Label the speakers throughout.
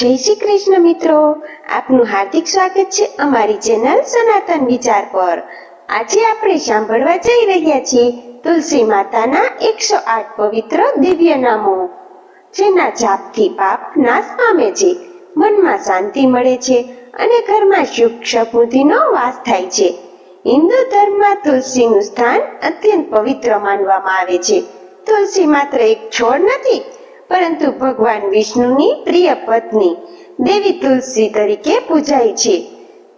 Speaker 1: જય શ્રી કૃષ્ણ મિત્રો. આપનું હાર્દિક સ્વાગત છે અમારી ચેનલ સનાતન વિચાર પર. આજે આપણે સાંભળવા જઈ રહ્યા છીએ તુલસી માતાના એકસો આઠ પવિત્ર દિવ્ય નામો, જેના જાપથી પાપ નાશ પામે છે, મનમાં શાંતિ મળે છે અને ઘરમાં સુખ સમૃદ્ધિનો વાસ થાય છે. હિન્દુ ધર્મમાં તુલસીનું સ્થાન અત્યંત પવિત્ર માનવામાં આવે છે. તુલસી માત્ર એક છોડ નથી પરંતુ ભગવાન વિષ્ણુની પ્રિય પત્ની દેવી તુલસી તરીકે પૂજાય છે.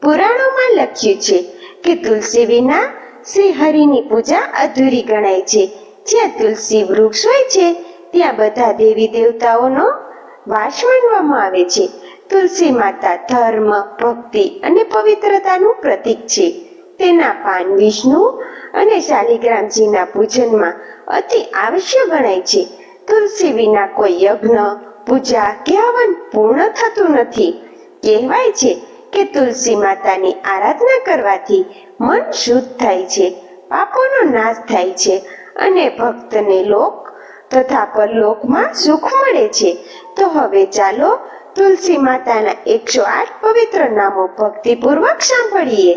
Speaker 1: પુરાણોમાં લખ્યું છે કે તુલસી વિના શ્રી હરિની પૂજા અધૂરી ગણાય છે. જ્યાં તુલસી વૃક્ષ હોય છે, ત્યાં બધા દેવી દેવતાઓનો વાસ માનવામાં આવે છે. તુલસી માતા ધર્મ, ભક્તિ અને પવિત્રતાનું પ્રતીક છે. તેના પાન વિષ્ણુ અને શાલિગ્રામજીના પૂજનમાં અતિ આવશ્યક ગણાય છે. તુલસી વિના કોઈ યજ્ઞ, પૂજા કે હવન પૂર્ણ થતું નથી. કહેવાય છે કે તુલસી માતાની આરાધના કરવાથી મન શુદ્ધ થાય છે, પાપોનો નાશ થાય છે અને ભક્તને લોક તથા પરલોકમાં સુખ મળે છે. તો હવે ચાલો તુલસી માતાના એકસો આઠ પવિત્ર નામો ભક્તિપૂર્વક સાંભળીએ.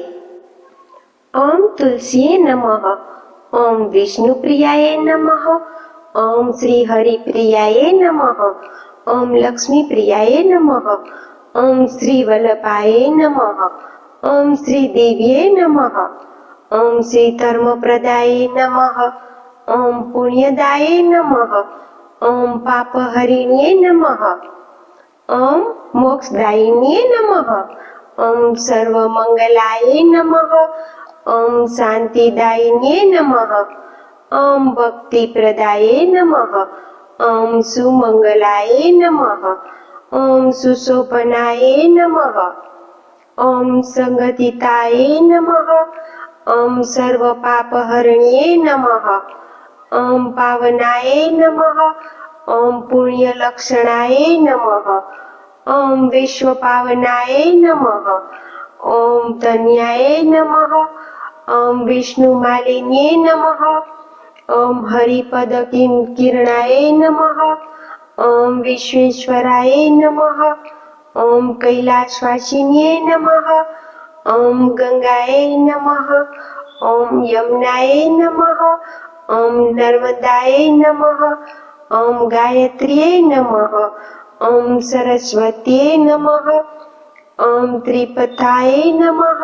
Speaker 1: ઓમ તુલસીએ નમઃ, ઓમ વિષ્ણુ પ્રિયાએ નમઃ ઓમ શ્રી હરિપ્રિયાએ નમઃ, ઓમ લક્ષ્મીપ્રિયાએ નમઃ, ઓમ શ્રી વલ્લભાય નમઃ, ઓમ શ્રી દેવીએ નમઃ, ઓમ શ્રી ધર્મપ્રદાયે નમઃ, ઓમ પુણ્યદાય નમઃ, ઓમ પાપહરિણ્યે નમઃ, ઓમ મોક્ષદાયિનીએ નમઃ, ઓમ સર્વમંગલાય નમઃ, ઓમ શાંતિદાયિનીએ નમઃ ઓમ ભક્તિપ્રદાયે नमः ઓમ સુમંગલાય नमः ઓમ સુશોભનાય नमः ઓમ સંગતિતાય नमः ઓમ सर्वपापहरण्ये नमः ઓમ પાવનાય नमः ઓમ पुण्यलक्षणाय नमः ઓમ विश्वपावनाय नमः ઓમ तन्याय नमः ઓમ विष्णुमालिन्ये નમઃ ॐ हरिपद किं किरणाय नमः। ॐ विश्वेश्वराय नमः। ॐ कैलासवासिन्यै नमः। ॐ गङ्गाय नमः। ॐ यमुनाय नमः। ॐ नर्मदाय नमः। ॐ गायत्र्यै नमः। ॐ सरस्वत्यै नमः। ॐ त्रिपथाय नमः।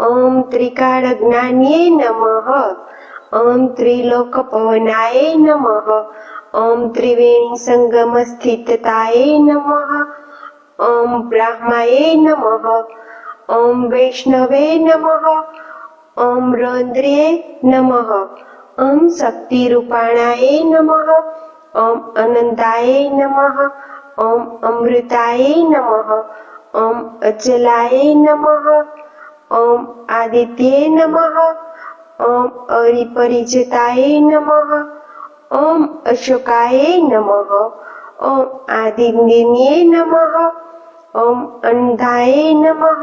Speaker 1: ॐ त्रिकालज्ञान्ये नमः। ॐ त्रिलोकपवनाय नमः। ॐ त्रिवेणीसङ्गमस्थिताय नमः। ॐ ब्राह्माय नमः। ॐ वैष्णवे नमः। ॐ रौन्द्र्ये नमः। ॐ शक्तिरूपाणाय नमः। ॐ अनन्ताय नमः। ॐ अमृताय नमः। ॐ अचलाय नमः। ॐ आदित्ये नमः। ॐ अरिपरिचिताय नमः। ॐ अशोकाय नमः। ॐ आदिन्य नमः। ॐ अन्धाय नमः।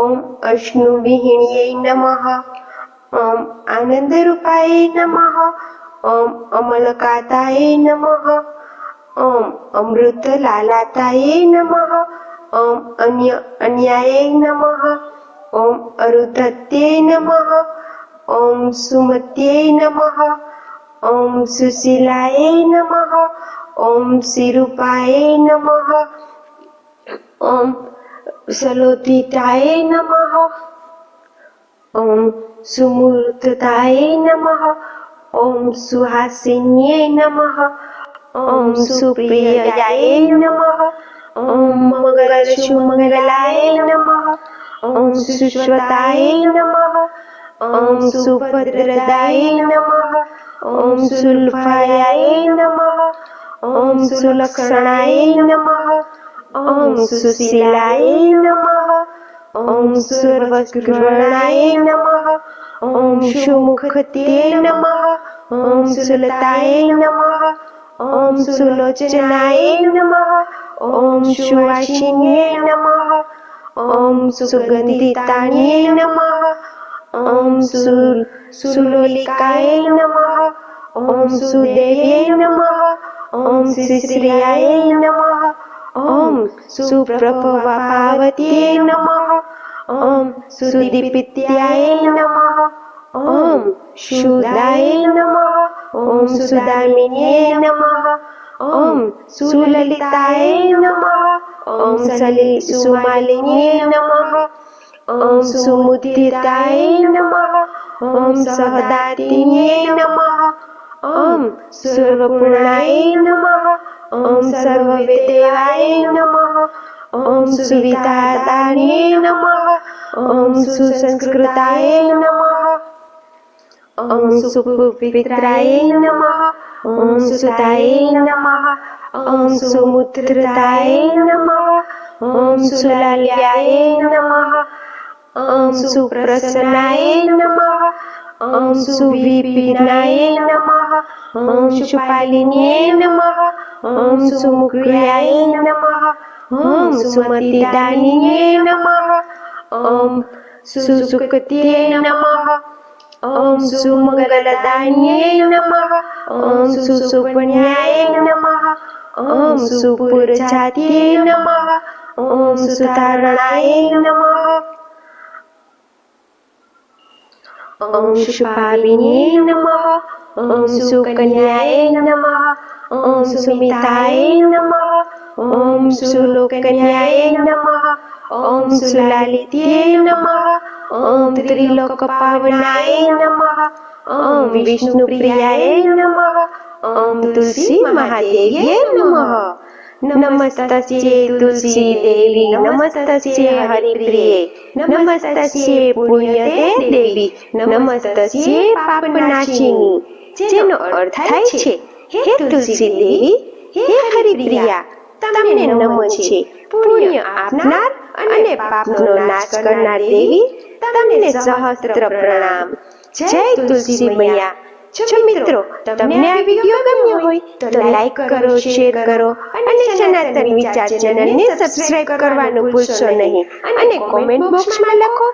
Speaker 1: ॐ अश्नुविहिण्यै नमः। ॐ आनन्दरूपाय नमः। ॐ अमलकाताय नमः। ॐ अमृतलालाताय नमः। ॐ अन्य अन्याय नमः। ॐ अरुधत्यय नमः। ઓમ સુમત્યે નમઃ ઓમ સુશીલાય નમઃ ઓમ શિરૂપાય નમઃ ઓમ સલોતિતાય નમઃ ઓમ સુમૂર્તતાય નમઃ ઓમ સુહાસિન્યે નમઃ ઓમ સુપ્રિયાય નમઃ ઓમ મંગલશુમંગલાય નમઃ ઓમ સુશ્વતાય નમઃ ઓમ સુભદ્રદાય નમઃ, ઓમ સુલ્ફાયાય નમઃ, ઓમ સુલક્ષણાય નમઃ, ઓમ સુશીલાય નમઃ, ઓમ સર્વગ્રહણાય નમઃ, ઓમ સુમુખત્યે નમઃ, ઓમ સુલતાય નમઃ, ઓમ સુલોચનાય નમઃ, ઓમ સુવાસિન્યે નમઃ, ઓમ સુગંધિતાણ્યે નમઃ ઓમ સુલોલિકાય નમઃ ઓમ સુદેવ્યે નમઃ ઓમ શ્રી શ્રીયાય નમઃ ઓમ સુપ્રભવા પાર્વતીએ નમઃ ઓમ સુદીપિત્યાય નમઃ ઓમ શુદાય નમઃ ઓમ સુદામિન્યે નમઃ ઓમ સુલલિતાય નમઃ ઓમ સલિ સુમાલિન્યે નમઃ ઓમ સુમુદિતાય નમઃ ઓમ સહદાતિન્યે નમઃ ઓમ સર્વપૂર્ણાય નમઃ ઓમ સર્વવેદેવાય નમઃ ઓમ સુવિદાદાય નમઃ ઓમ સુસંસ્કૃતાય નમઃ ઓમ સુપવિત્રાય નમઃ ઓમ સુતાય નમઃ ઓમ સુમુદ્રતાય નમઃ ઓમ સુલાલ્યાય નમઃ ઓમ સુપ્રસન્નાય નમઃ, ઓમ સુવિપિનાય નમઃ, ઓમ સુપાલિન્યે નમઃ, ઓમ સુમુક્રિયાય નમઃ, ઓમ સુમતિદાનિન્યે નમઃ, ઓમ સુસુકત્યે નમઃ, ઓમ સુમંગલદાન્યે નમઃ, ઓમ સુસુપન્યાય નમઃ, ઓમ સુપુરજાત્યે નમઃ, ઓમ સુતારણાય નમઃ. ઓમ શુભાવિન્યે નમઃ ઓમ સુકન્યાય નમઃ ઓમ સુમિતાય નમઃ ઓમ સુલોકન્યાય નમઃ ઓમ સુલાલિત્યે નમઃ ઓમ ત્રિલોકપાવનાય નમઃ ઓમ વિષ્ણુપ્રિયાય નમઃ ઓમ તુલસી મહાદેવ્યે નમઃ નમસ્તસ્યે તુલસી દેવી નમસ્તસ્યે હરિપ્રિયે નમસ્તસ્યે પુણ્યદે દેવી નમસ્તસ્યે પાપનાશિની જેનો અર્થ થાય છે, હે તુલસી દેવી, હે હરિપ્રિયા, તમને નમન છે. પુણ્ય આપનાર અને પાપનો નાશ કરનાર દેવી, તમને સહસ્ત્ર પ્રણામ. જય તુલસી મૈયા. જો મિત્રો, તમને આ વિડિયો ગમ્યો હોય તો લાઈક કરો, શેર કરો અને સનાતન વિચાર ચેનલને સબસ્ક્રાઇબ કરવાનું ભૂલશો નહીં. અને કોમેન્ટ બોક્સમાં લખો